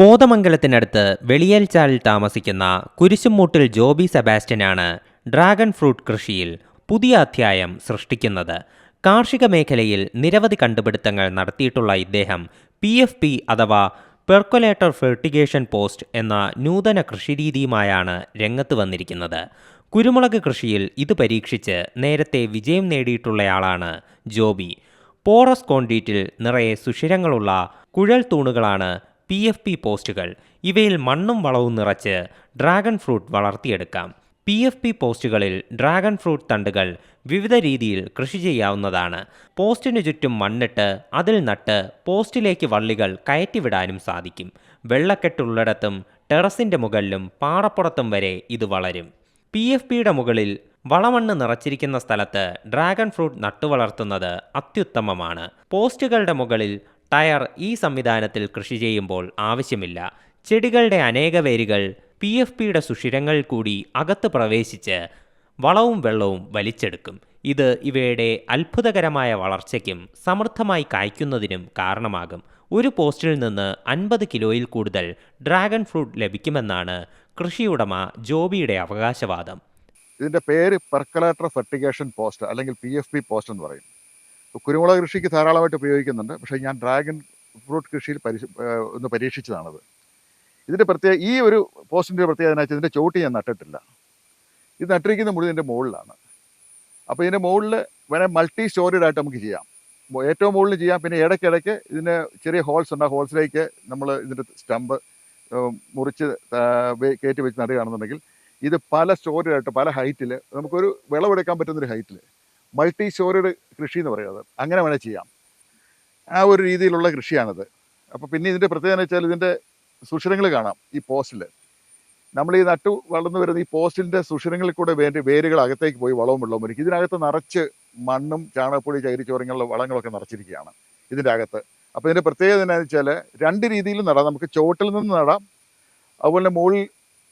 കോതമംഗലത്തിനടുത്ത് വെളിയൽച്ചാലിൽ താമസിക്കുന്ന കുരിശുമൂട്ടിൽ ജോബി സെബാസ്റ്റ്യനാണ് ഡ്രാഗൺ ഫ്രൂട്ട് കൃഷിയിൽ പുതിയ അധ്യായം സൃഷ്ടിക്കുന്നത്. കാർഷിക മേഖലയിൽ നിരവധി കണ്ടുപിടുത്തങ്ങൾ നടത്തിയിട്ടുള്ള ഇദ്ദേഹം പി എഫ് പി അഥവാ പെർക്കുലേറ്റർ ഫെർട്ടിഗേഷൻ പോസ്റ്റ് എന്ന നൂതന കൃഷിരീതിയുമായാണ് രംഗത്ത് വന്നിരിക്കുന്നത്. കുരുമുളക് കൃഷിയിൽ ഇത് പരീക്ഷിച്ച് നേരത്തെ വിജയം നേടിയിട്ടുള്ളയാളാണ് ജോബി. പോറസ് കോൺക്രീറ്റിൽ നിറയെ സുഷിരങ്ങളുള്ള കുഴൽ തൂണുകളാണ് പി എഫ് പി പോസ്റ്റുകൾ. ഇവയിൽ മണ്ണും വളവും നിറച്ച് ഡ്രാഗൺ ഫ്രൂട്ട് വളർത്തിയെടുക്കാം. പി എഫ് പി പോസ്റ്റുകളിൽ ഡ്രാഗൺ ഫ്രൂട്ട് തണ്ടുകൾ വിവിധ രീതിയിൽ കൃഷി ചെയ്യാവുന്നതാണ്. പോസ്റ്റിനു ചുറ്റും മണ്ണിട്ട് അതിൽ നട്ട് പോസ്റ്റിലേക്ക് വള്ളികൾ കയറ്റിവിടാനും സാധിക്കും. വെള്ളക്കെട്ടുള്ളിടത്തും ടെറസിന്റെ മുകളിലും പാറപ്പുറത്തും വരെ ഇത് വളരും. പി എഫ് പിയുടെ മുകളിൽ വളമണ്ണ് നിറച്ചിരിക്കുന്ന സ്ഥലത്ത് ഡ്രാഗൺ ഫ്രൂട്ട് നട്ടുവളർത്തുന്നത് അത്യുത്തമമാണ്. പോസ്റ്റുകളുടെ മുകളിൽ ടയർ ഈ സംവിധാനത്തിൽ കൃഷി ചെയ്യുമ്പോൾ ആവശ്യമില്ല. ചെടികളുടെ അനേക വേരുകൾ പി എഫ് പിയുടെ സുഷിരങ്ങൾ കൂടി അകത്ത് പ്രവേശിച്ച് വളവും വെള്ളവും വലിച്ചെടുക്കും. ഇത് ഇവയുടെ അത്ഭുതകരമായ വളർച്ചയ്ക്കും സമൃദ്ധമായി കായ്ക്കുന്നതിനും കാരണമാകും. ഒരു പോസ്റ്റിൽ നിന്ന് അൻപത് കിലോയിൽ കൂടുതൽ ഡ്രാഗൺ ഫ്രൂട്ട് ലഭിക്കുമെന്നാണ് കൃഷിയുടമ ജോബിയുടെ അവകാശവാദം. ഇതിന്റെ പേര് പെർക്കലേറ്റർ ഫെർട്ടിഗേഷൻ പോസ്റ്റ് അല്ലെങ്കിൽ പി പോസ്റ്റ് എന്ന് പറയും. കുരുമുളക് കൃഷിക്ക് ധാരാളമായിട്ട് ഉപയോഗിക്കുന്നുണ്ട്. പക്ഷേ ഞാൻ ഡ്രാഗൺ ഫ്രൂട്ട് കൃഷിയിൽ ഏഹ് ഒന്ന് പരീക്ഷിച്ചതാണത്. ഇതിന്റെ പ്രത്യേക ഈ ഒരു പോസ്റ്റിന്റെ പ്രത്യേകത എന്ന് വെച്ചാൽ ഇതിന്റെ ചോട്ടി ഞാൻ നട്ടിട്ടില്ല. ഇത് നട്ടിരിക്കുന്ന മുഴുവൻ ഇതിന്റെ മുകളിലാണ്. അപ്പോൾ ഇതിന്റെ മുകളിൽ വേണേൽ മൾട്ടി സ്റ്റോറീഡ് ആയിട്ട് നമുക്ക് ചെയ്യാം. ഏറ്റവും മുകളിൽ ചെയ്യാം. പിന്നെ ഇടയ്ക്കിടയ്ക്ക് ഇതിന് ചെറിയ ഹോൾസ് ഉണ്ട്. ആ ഹോൾസിലേക്ക് നമ്മൾ ഇതിന്റെ സ്റ്റമ്പ് മുറിച്ച് കയറ്റി വെച്ച് നടുകയാണെന്നുണ്ടെങ്കിൽ ഇത് പല സ്റ്റോറിയായിട്ട് പല ഹൈറ്റിൽ നമുക്കൊരു വിളവെടുക്കാൻ പറ്റുന്നൊരു ഹൈറ്റിൽ മൾട്ടി സ്റ്റോറിഡ് കൃഷി എന്ന് പറയുന്നത്. അങ്ങനെ വേണേൽ ചെയ്യാം. ആ ഒരു രീതിയിലുള്ള കൃഷിയാണിത്. അപ്പോൾ പിന്നെ ഇതിന്റെ പ്രത്യേകത എന്ന് വെച്ചാൽ ഇതിന്റെ സുഷിരങ്ങൾ കാണാം ഈ പോസ്റ്റിൽ നമ്മൾ ഈ നട്ടു വളർന്നു വരുന്ന ഈ പോസ്റ്റിന്റെ സുഷിരങ്ങളിൽ കൂടെ വേണ്ടി വേരുകൾ അകത്തേക്ക് പോയി വളവും വെള്ളവും ഒരുക്കും. ഇതിനകത്ത് നിറച്ച് മണ്ണും ചാണകപ്പൊടി ചകിരിച്ചോറങ്ങളുള്ള വളങ്ങളൊക്കെ നിറച്ചിരിക്കുകയാണ് ഇതിന്റെ അകത്ത്. അപ്പോൾ ഇതിന്റെ പ്രത്യേകത എന്താണെന്ന് വെച്ചാൽ രണ്ട് രീതിയിലും നടാം. നമുക്ക് ചുവട്ടിൽ നിന്ന് നടാം. അതുപോലെ മുകളിൽ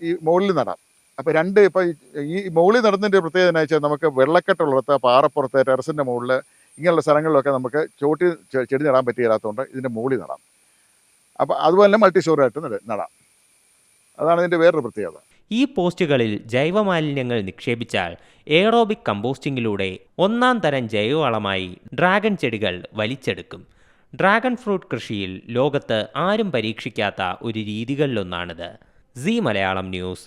ഈ മുകളിൽ നടാം. അപ്പോൾ രണ്ട് ഇപ്പോൾ ഈ മുകളിൽ നടന്നതിന്റെ പ്രത്യേകത എന്ന് വെച്ചാൽ നമുക്ക് വെള്ളക്കെട്ടുള്ളിടത്ത് പാറപ്പുറത്ത് ടെറസിന്റെ മുകളിൽ ഇങ്ങനെയുള്ള സ്ഥലങ്ങളിലൊക്കെ നമുക്ക് ചോട്ടി ചെടി നടാൻ പറ്റിയില്ലാത്തതുകൊണ്ട് ഇതിന്റെ മുകളിൽ നടാം. അപ്പോൾ അതുപോലെ തന്നെ മൾട്ടി സ്റ്റോറായിട്ട് നട. അതാണ് ഇതിന്റെ വേറൊരു പ്രത്യേകത. ഈ പോസ്റ്റുകളിൽ ജൈവമാലിന്യങ്ങൾ നിക്ഷേപിച്ചാൽ എയറോബിക് കമ്പോസ്റ്റിങ്ങിലൂടെ ഒന്നാം തരം ജൈവവളമായി ഡ്രാഗൺ ചെടികൾ വലിച്ചെടുക്കും. ഡ്രാഗൺ ഫ്രൂട്ട് കൃഷിയിൽ ലോകത്ത് ആരും പരീക്ഷിക്കാത്ത ഒരു രീതികളിലൊന്നാണിത്. C Malayalam news